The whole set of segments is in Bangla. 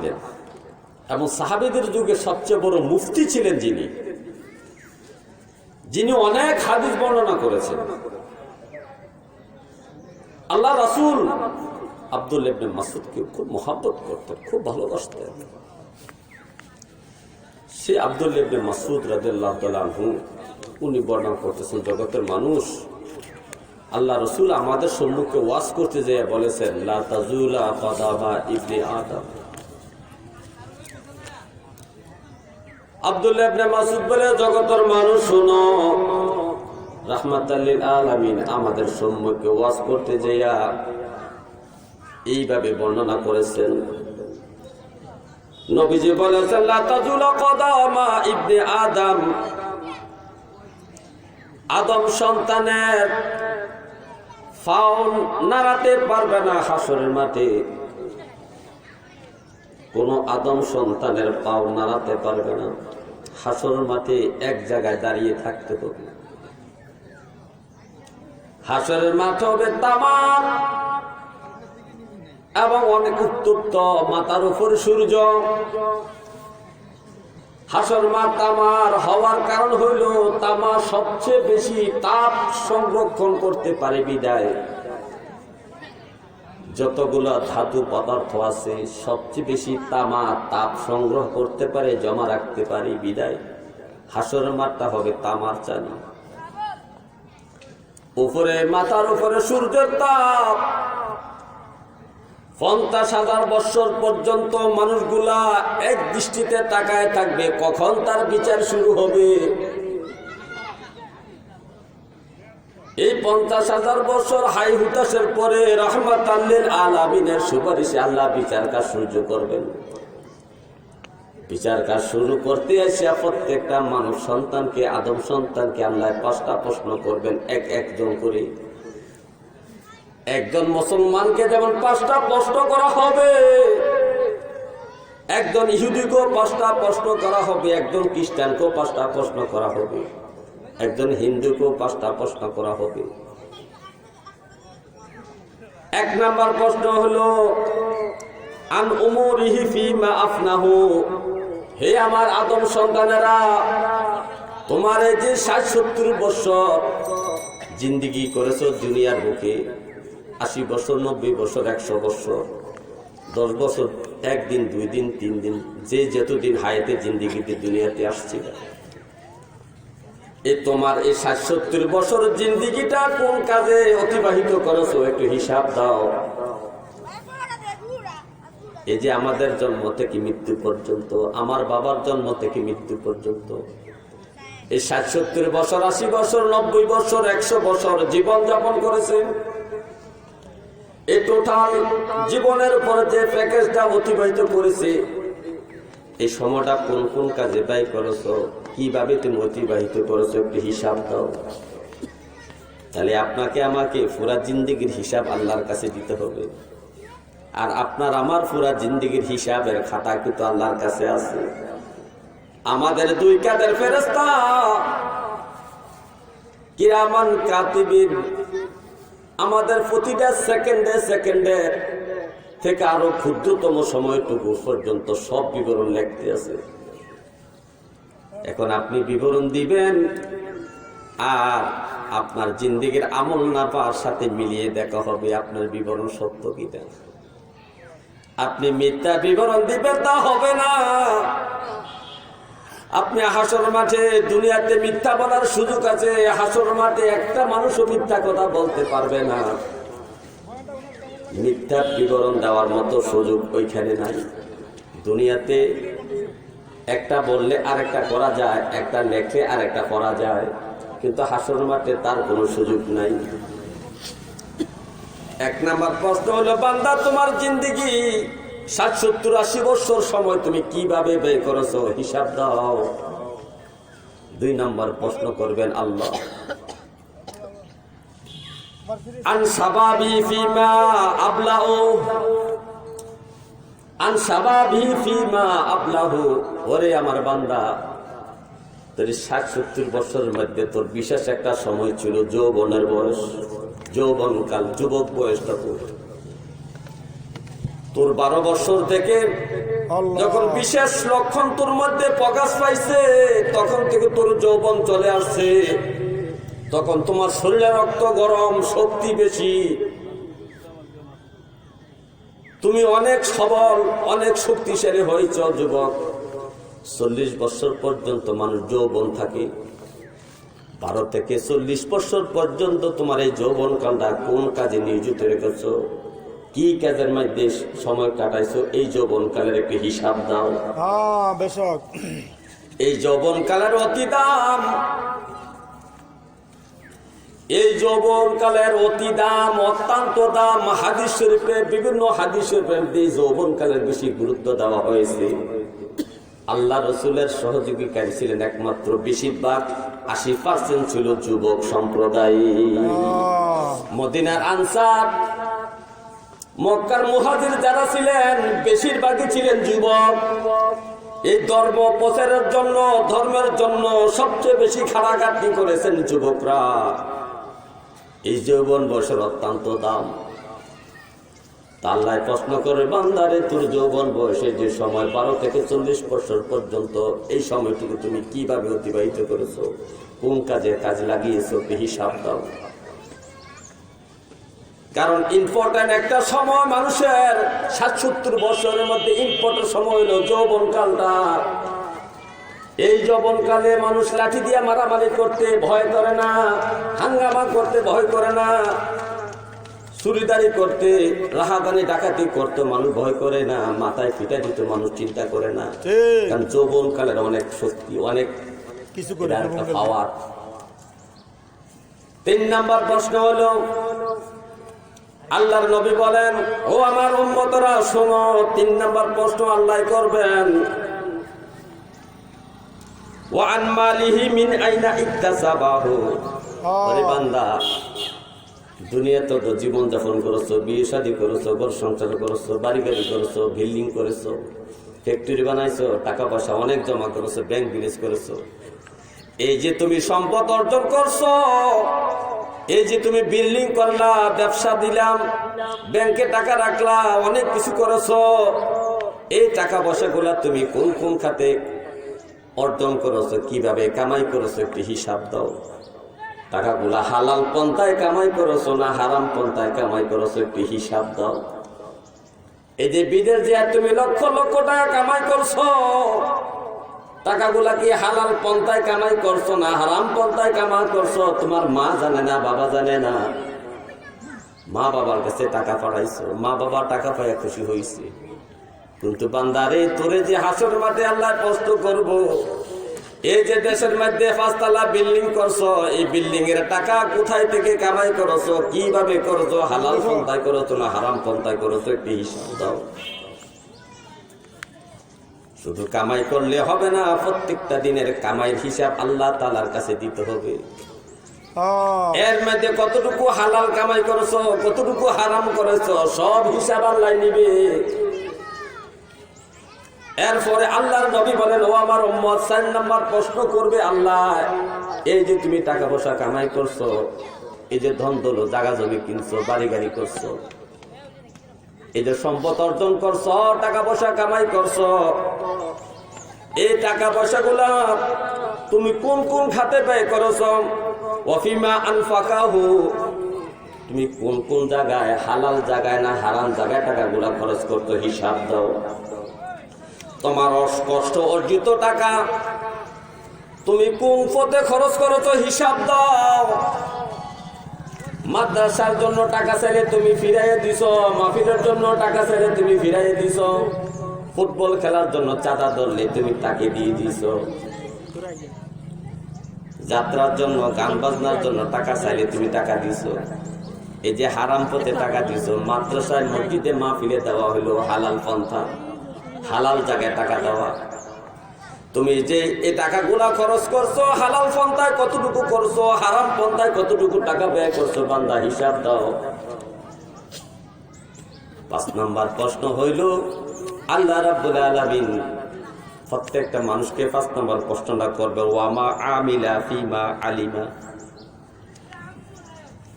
ছিলেন এবং সাহাবিদের যুগে সবচেয়ে বড় মুফতি ছিলেন যিনি। যিনি অনেক হাদিস বর্ণনা করেছেন। আল্লাহ রাসুল আব্দুল ইবনে মাসুদকে খুব মহাব্বত করতেন, খুব ভালোবাসতেন। সে আব্দুল ইবনে মাসুদ আনহু, উনি বর্ণনা করতেছেন, জগতের মানুষ, আল্লাহ রসুল আমাদের সম্মুখে ওয়াজ করতে যেয়ে বলেছেন, লা তাজুলা ইবনে আদম। বলে, জগতের মানুষ আমাদের সম্মুখে ওয়াজ করতে যাইয়া এইভাবে বর্ণনা করেছেন। নবীজি বলেছেন, লা আদম। আদম সন্তানের ফাউন নাড়াতে পারবে না হাসরের মাঠে। কোন আদম সন্তানের পাও নাড়াতে পারবে না। হাসরের মাঠে এক জায়গায় দাঁড়িয়ে থাকতে হবে। হাসরের মাঠ হবে তামার এবং অনেক উত্তপ্ত মাথার উপর সূর্য। হাসর মা তামার হওয়ার কারণ হইল তামা সবচেয়ে বেশি তাপ সংরক্ষণ করতে পারে বিদায়। যতগুলো ধাতু পদার্থ আছে, সবচেয়ে বেশি তামা, তাপ সংগ্রহ করতে পারে, জমা রাখতে পারে, বিদায়। হাসর মাঠটা হবে তামার চানি। উপরে মাথার উপরে সূর্যের তাপ। পঞ্চাশ হাজার বৎসর পর্যন্ত মানুষগুলা এক দৃষ্টিতে তাকায় থাকবে, কখন তার বিচার শুরু হবে এই পঞ্চাশ হাজার বছর হাই হুতাশের পরে রহমত আল্লের আলামিনের সুপারিশে আল্লাহ বিচার কাজ সূর্য করবেন। বিচার কাজ শুরু করতে আসিয়া প্রত্যেকটা মানুষ সন্তানকে, আদম সন্তানকে আল্লাহ পাঁচটা প্রশ্ন করবেন, এক একজন করে। একজন মুসলমানকে যেমন পাঁচটা প্রশ্ন করা হবে, একজন ইহুদিকেও পাঁচটা প্রশ্ন করা হবে, একজন খ্রিস্টানকেও পাঁচটা প্রশ্ন করা হবে। একজন হিন্দুকেও পাঁচটা প্রশ্ন করা হবে। এক নাম্বার প্রশ্ন হলো, আন উমরিহি ফিমা আফনাহু। হে আমার আদম সন্তানেরা, তোমার যে ষাট সত্তর বছর জিন্দিগি করেছ দুনিয়ার বুকে, আশি বছর, নব্বই বছর, একশো বছর, দশ বছর, একদিন, দুই দিন, তিন দিন, যে যতদিন হায়াতে জিন্দিগিতে দুনিয়াতে আসছিল। এ তোমার এই ষাট সত্তর বছর জিন্দিগিটা কোন কাজে অতিবাহিত করেছ একটু হিসাব দাও। এই যে আমাদের জন্ম থেকে মৃত্যু পর্যন্ত, আমার বাবার জন্ম থেকে মৃত্যু পর্যন্ত, এই ষাট বছর, আশি বছর, নব্বই বছর, একশো বছর জীবন যাপন করেছে। এই টোটাল জীবনের উপর যে প্যাকেজটা অতিবাহিত করেছে এই সময়টা কোন কোন কাজে ব্যয় করেছ? কীভাবে তুমি অতিবাহিত করেছ? একটু হিসাব দাও। তাহলে আপনাকে আমাকে পুরা জিন্দিগির হিসাব আল্লাহর কাছে দিতে হবে। আর আপনার আমার পুরা জিন্দিগির হিসাবের খাতা কিন্তু আল্লাহর কাছে আছে? আমাদের দুই কাদের ফেরস্তা কিরামান কাতিবিন আমাদের প্রতিটা সেকেন্ডে সেকেন্ডে থেকে আরও ক্ষুদ্রতম সময়টুকু পর্যন্ত সব বিবরণ লিখতে আছে। এখন আপনি বিবরণ দিবেন আর আপনার জিন্দিগির আমল না পাওয়ার সাথে মিলিয়ে দেখা হবে আপনার বিবরণ সত্য কিনা। আপনি মিথ্যা বিবরণ দিবেন তা হবে না। আপনি হাসর মাঠে দুনিয়াতে মিথ্যা বলার সুযোগ আছে, হাসর মাঠে একটা মানুষও মিথ্যা কথা বলতে পারবে না। মিথ্যা বিবরণ দেওয়ার মতো সুযোগ ওইখানে নাই। দুনিয়াতে একটা বললে আরেকটা করা যায়, একটা লেখে আরেকটা করা যায়, কিন্তু হাসর মাঠে তার কোনো সুযোগ নাই। এক নাম্বার প্রশ্ন হলো, বান্দা, তোমার জিন্দিগি ষাট সত্তর আশি বছর সময় তুমি কীভাবে ব্যয় করেছ? হিসাব দাও। দুই নাম্বার প্রশ্ন করবেন আল্লাহ। আন সাবাবি ফিমা আবলাউ আন সাবাবি ফিমা আবলাহু ওরে আমার বান্দা তোর ষাট সত্তর বছরের মধ্যে তোর বিশেষ একটা সময় ছিল যৌবনের বয়স। যৌবনকাল যুবক বয়সটা তোর তোর বারো বছর থেকে যখন বিশেষ লক্ষণ তোর মধ্যে প্রকাশ পাইছে তখন থেকে তোর যৌবন চলে আসছে। তখন তোমার শরীরে রক্ত গরম শক্তি বেশি। তুমি অনেক সবল অনেক শক্তিশালী হয়েছ যুবক। চল্লিশ বছর পর্যন্ত মানুষ যৌবন থাকে। বারো থেকে চল্লিশ বছর পর্যন্ত তোমার এই যৌবন কালটা কোন কাজে নিয়োজিত রেখেছ? কি কাজের মধ্যে সময় কাটাইছো? এই যৌবন কালের একটি হিসাব দাও। হ্যাঁ এই যৌবন কালের অতি দাম। এই যৌবন কালের অতি দাম অত্যন্ত দাম হাদিস শরীফে বিভিন্ন হাদিস শরীফে এই যৌবন কালের বেশি গুরুত্ব দেওয়া হয়েছে। আল্লাহ রসুলের সহযোগীকারী ছিলেন একমাত্র বেশিরভাগ আশি পার্সেন্ট ছিল যুবক সম্প্রদায়। মদিনার আনসার মক্কার মুহাজির যারা ছিলেন বেশিরভাগই ছিলেন যুবক। এই ধর্ম প্রচারের জন্য ধর্মের জন্য সবচেয়ে বেশি খাড়াখাটনি করেছেন যুবকরা। এই যৌবন বয়সের অত্যন্ত দাম। তাল্লায় প্রশ্ন করে, বান্দারে, তোর যৌবন বয়সে যে সময়, বারো থেকে চল্লিশ বছর পর্যন্ত এই সময়টুকু তুমি কীভাবে অতিবাহিত করেছ? কোন কাজে কাজ লাগিয়েছো? কি হিসাব দাও। কারণ ইম্পর্টেন্ট একটা সময় মানুষের ষাট সত্তর বছরের মধ্যে ইম্পর্টেন্ট সময় হলো যৌবন কালটা এই যৌবন কালে মানুষ লাঠি দিয়ে মারামারি করতে ভয় করে না হাঙ্গামা করতে ভয় করে না চুরিদারি করতে রাহাদানি ডাকাতি করতে মানুষ ভয় করে না মাথায় ফিটা দিতে মানুষ চিন্তা করে না। কারণ যৌবন কালের অনেক শক্তি অনেক কিছু করে। পাওয়ার তিন নাম্বার প্রশ্ন হলো আল্লাহর নবী বলেন ও আমার উম্মতরা শোনো তিন নাম্বার প্রশ্ন আল্লাহ করবেন। ওয়ান মালিহি মিন আইনা ইকতাসাবাহু আরে বান্দা দুনিয়াতে তো জীবন যাপন করেছ বিয়ে শাদী করেছ ঘর সংসার করেছ বাড়ি গাড়ি করেছ বিল্ডিং করেছ ফ্যাক্টরি বানাইছো টাকা পয়সা অনেক জমা করেছ ব্যাংক বিলেজ করেছ। এই যে তুমি সম্পদ অর্জন করছ এই যে তুমি বিল্ডিং করলা ব্যবসা দিলাম ব্যাংকে টাকা রাখলা অনেক কিছু করেছ এই টাকা পয়সাগুলা তুমি কোন কোন খাতে অর্জন করেছ, কীভাবে কামাই করেছ, একটি হিসাব দাও। টাকাগুলা হালাল পন্থায় কামাই করেছ না হারাম পন্থায় কামাই করেছ, একটি হিসাব দাও। এই যে বিদেশ যে তুমি লক্ষ লক্ষ টাকা কামাই করছ, টাকাগুলা কি হালাল পন্থায় কামাই করছ না হারাম পন্থায় কামাই করছ, তোমার মা জানে না, বাবা জানে না। মা বাবার কাছে টাকা পাঠাইছো, মা বাবা টাকা পাইয়া খুশি হয়েছে কিন্তু বান্দারে তোরে যে হাসর মাঠে আল্লাহ প্রশ্ন করব এই যে দেশের মধ্যে পাঁচতলা বিল্ডিং করছ এই বিল্ডিং এর টাকা কোথায় থেকে কামাই করছ কীভাবে করছ হালাল পন্থায় করছ না হারাম পন্থায় করছ একটি হিসাব দাও। শুধু কামাই করলে হবে না প্রত্যেকটা দিনের কামাইয়ের হিসাব আল্লাহ তালার কাছে দিতে হবে। এর মধ্যে কতটুকু হালাল কামাই করেছ কতটুকু হারাম করেছ সব হিসাব আল্লাহ নিবে। এরপরে আল্লাহর নবী বলেন, ও আমার উম্মত, চার নাম্বার প্রশ্ন করবে আল্লাহ, এই যে তুমি টাকা পয়সা কামাই করছ, এই যে ধন দলো জাগা জমি কিনছো, বাড়ি গাড়ি করছ, এই যে সম্পদ অর্জন করছ, টাকা পয়সা কামাই করছ, এই টাকা পয়সা পয়সাগুলা তুমি কোন কোন খাতে ব্যয় করেছ? অফিমা আনফাকাহু, তুমি কোন কোন জায়গায় হালাল জায়গায় না হারাম জায়গায় টাকাগুলা খরচ করতো হিসাব দাও। তোমার কষ্ট অর্জিত টাকা তুমি কোন পথে খরচ করেছ হিসাব দাও। মাদ্রাসার জন্য টাকা চাইলে তুমি ফিরাইয়ে দিছ, মাহফিলের জন্য টাকা চাইলে তুমি ফিরাইয়ে দিছ, ফুটবল খেলার জন্য চাঁদা ধরলে তুমি তাকে দিয়ে দিছ। যাত্রার জন্য, গান বাজনার জন্য টাকা চাইলে তুমি টাকা দিছ। এই যে হারাম পথে টাকা দিছ, মাদ্রাসায় মসজিদে মাহফিলে দেওয়া হলো হালাল পন্থা। হালাল জায়গায় টাকা দেওয়া। তুমি যে এই টাকাগুলা খরচ করছ, হালাল পন্থায় কতটুকু করছ, হারাম পন্থায় কতটুকু টাকা ব্যয় করছ, বান্দা, হিসাব দাও। পাঁচ নাম্বার প্রশ্ন হইল, আল্লাহ রাব্বুল প্রত্যেকটা মানুষকে পাঁচ নাম্বার প্রশ্নটা করবে ওয়ামা আমিলা ফিমা আলিমা?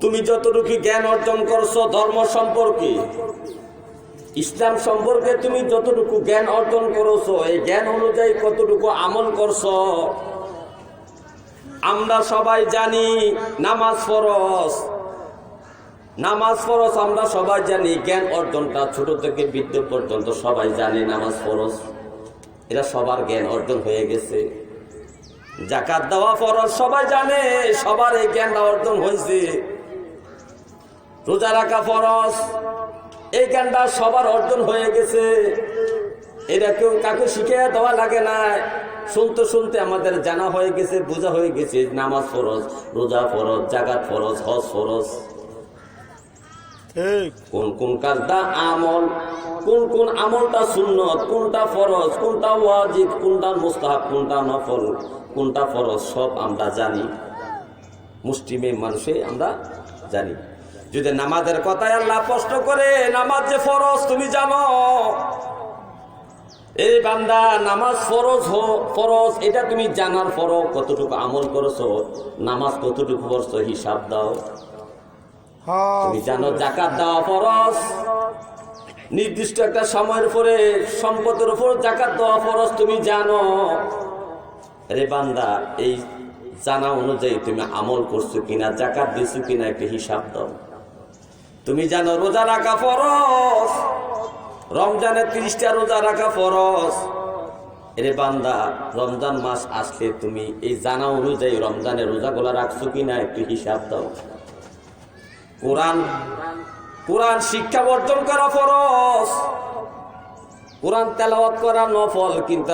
তুমি যতটুকু জ্ঞান অর্জন করছ, ধর্ম সম্পর্কে ইসলাম সম্পর্কে তুমি যতটুকু জ্ঞান অর্জন করেছ, এই জ্ঞান অনুযায়ী কতটুকু আমল করছ, আমরা সবাই জানি নামাজ ফরজ। নামাজ ফরজ আমরা সবাই জানি, জ্ঞান অর্জনটা ছোট থেকে বৃদ্ধ পর্যন্ত সবাই জানে নামাজ ফরজ। এরা সবার জ্ঞান অর্জন হয়ে গেছে। জাকাত দেওয়া ফরজ সবাই জানে, সবার এই জ্ঞানটা অর্জন হয়েছে। রোজা রাখা ফরজ। এই জ্ঞানটা সবার অর্জন হয়ে গেছে। এটা কেউ কাকে শিখে দেওয়া লাগে না। শুনতে শুনতে আমাদের জানা হয়ে গেছে বোঝা হয়ে গেছে নামাজ ফরজ রোজা ফরজ জাগাত ফরজ হজ ফরজ। কোন কোন কাজটা আমল কোন কোন আমলটা সুন্নত কোনটা ফরজ কোনটা ওয়াজিব কোনটা মুস্তাহাব কোনটা নফল কোনটা ফরজ সব আমরা জানি। মুসলিমে মানুষে আমরা জানি। যদি নামাজের কথায় আল্লাহ প্রশ্ন করে নামাজ যে ফরজ তুমি জানো। এই বান্দা নামাজ ফরজ হো ফরজ এটা তুমি জানার পরও কতটুকু আমল করেছ নামাজ কতটুকু পড়ছো হিসাব দাও। হ্যাঁ। তুমি জানো জাকাত দেওয়া ফরজ। নির্দিষ্ট একটা সময়ের পরে সম্পদের উপর জাকাত দেওয়া ফরজ তুমি জানো। রে বান্দা এই জানা অনুযায়ী তুমি আমল করছ কিনা জাকাত দিছো কিনা একটা হিসাব দাও। তুমি জানো রোজা রাখা ফরজ? রমজানের তিরিশটা রোজা রাখা ফরজ। রে বান্দা, রমজান মাস আসলে তুমি এই জানা অনুযায়ী রমজানের রোজাগুলা রাখছো কিনা একটু হিসাব দাও। কোরআন কোরআন শিক্ষা অর্জন করা ফরজ। কোরআন তেলাওয়াত করা নফল, কিন্তু